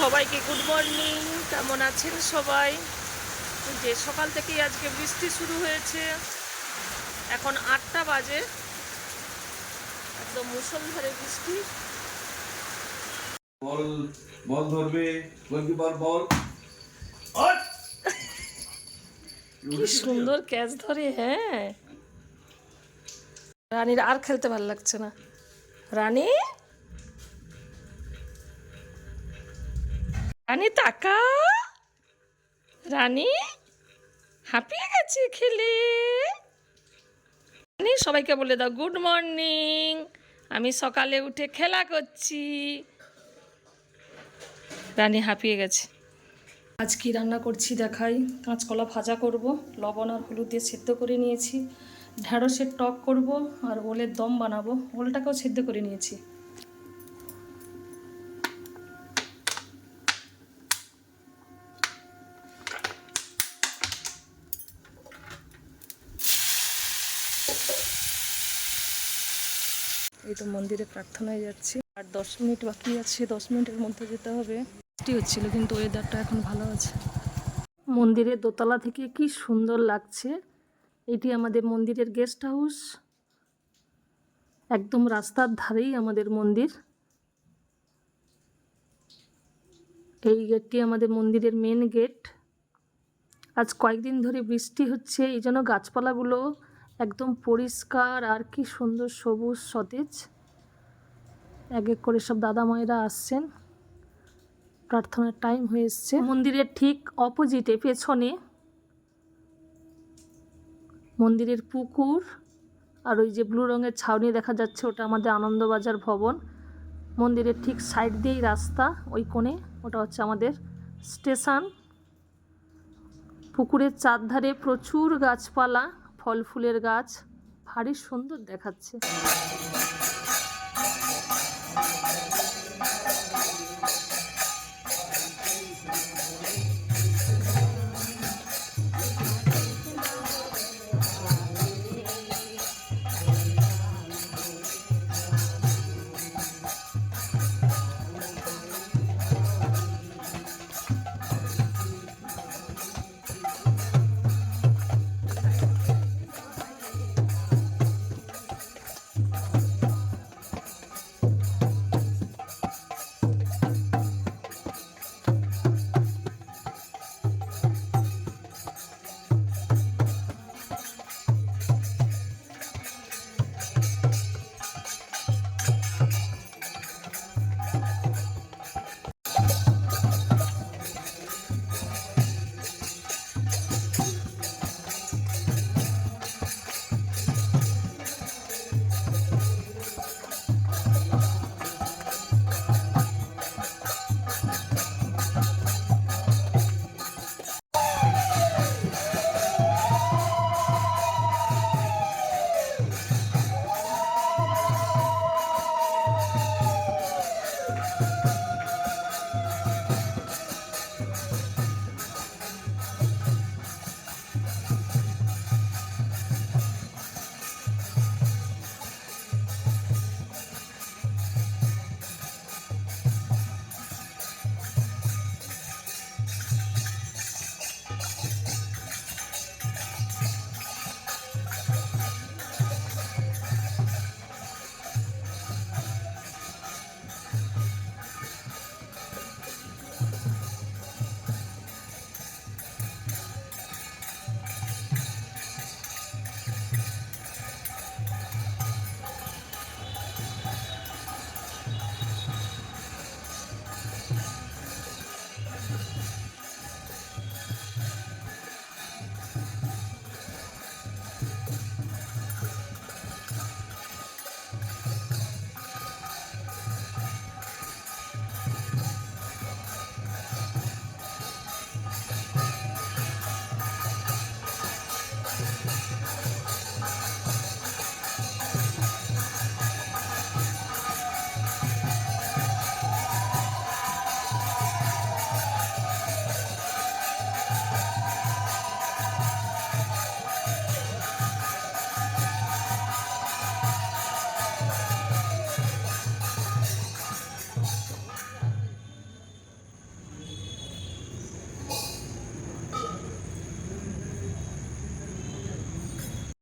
সবাইকে good morning কেমন আছেন সবাই? যে সকাল থেকেই আজকে বৃষ্টি শুরু হয়েছে। এখন আটটা বাজে। একদম মুসলধারে বৃষ্টি। বল বল ধরবে। গোলকিপার বল কি সুন্দর ক্যাচ ধরে হ্যাঁ। রানীর আর খেলতে ভালো লাগছে না। রানী? রানী তাকা। রানী, হাঁপিয়ে গেছে খেলে। সবাইকে বলে দাও গুড মর্নিং আমি সকালে উঠে খেলা করছি। রানী হাঁপিয়ে গেছে। আজ কি রান্না করছি দেখাই? কাঁচকলা ভাজা করব, লবণ আর হলুদ দিয়ে সেদ্ধ করে নিয়েছি। ঢ্যাঁড়সের টক করব আর ওলের দম বানাবো। ওলটাকেও সেদ্ধ করে নিয়েছি। এই তো মন্দিরে প্রার্থনায় যাচ্ছি। আর দশ মিনিট বাকি আছে, দশ মিনিটের মধ্যে যেতে হবে। বৃষ্টি হচ্ছিল, কিন্তু ওয়েদারটা এখন ভালো আছে। মন্দিরের দোতলা থেকে কি সুন্দর লাগছে। এটি আমাদের মন্দিরের গেস্ট হাউস একদম রাস্তার ধারেই আমাদের মন্দির। এই গেটটি আমাদের মন্দিরের মেন গেট আজ কয়েকদিন ধরে বৃষ্টি হচ্ছে, এই জন্য গাছপালাগুলো একদম পরিষ্কার আর কি সুন্দর সবুজ সতেজ। এক এক করে সব দাদা মায়েরা আসছেন। প্রার্থনার টাইম হয়ে এসছে। মন্দিরের ঠিক অপোজিটে পেছনে মন্দিরের পুকুর আর ওই যে ব্লু রঙের ছাউনি দেখা যাচ্ছে, ওটা আমাদের আনন্দবাজার ভবন। মন্দিরের ঠিক সাইড দিয়েই রাস্তা, ওই কোণে ওটা হচ্ছে আমাদের স্টেশন পুকুরের চারধারে প্রচুর গাছপালা। ফল ফুলের গাছ ভারী সুন্দর দেখাচ্ছে।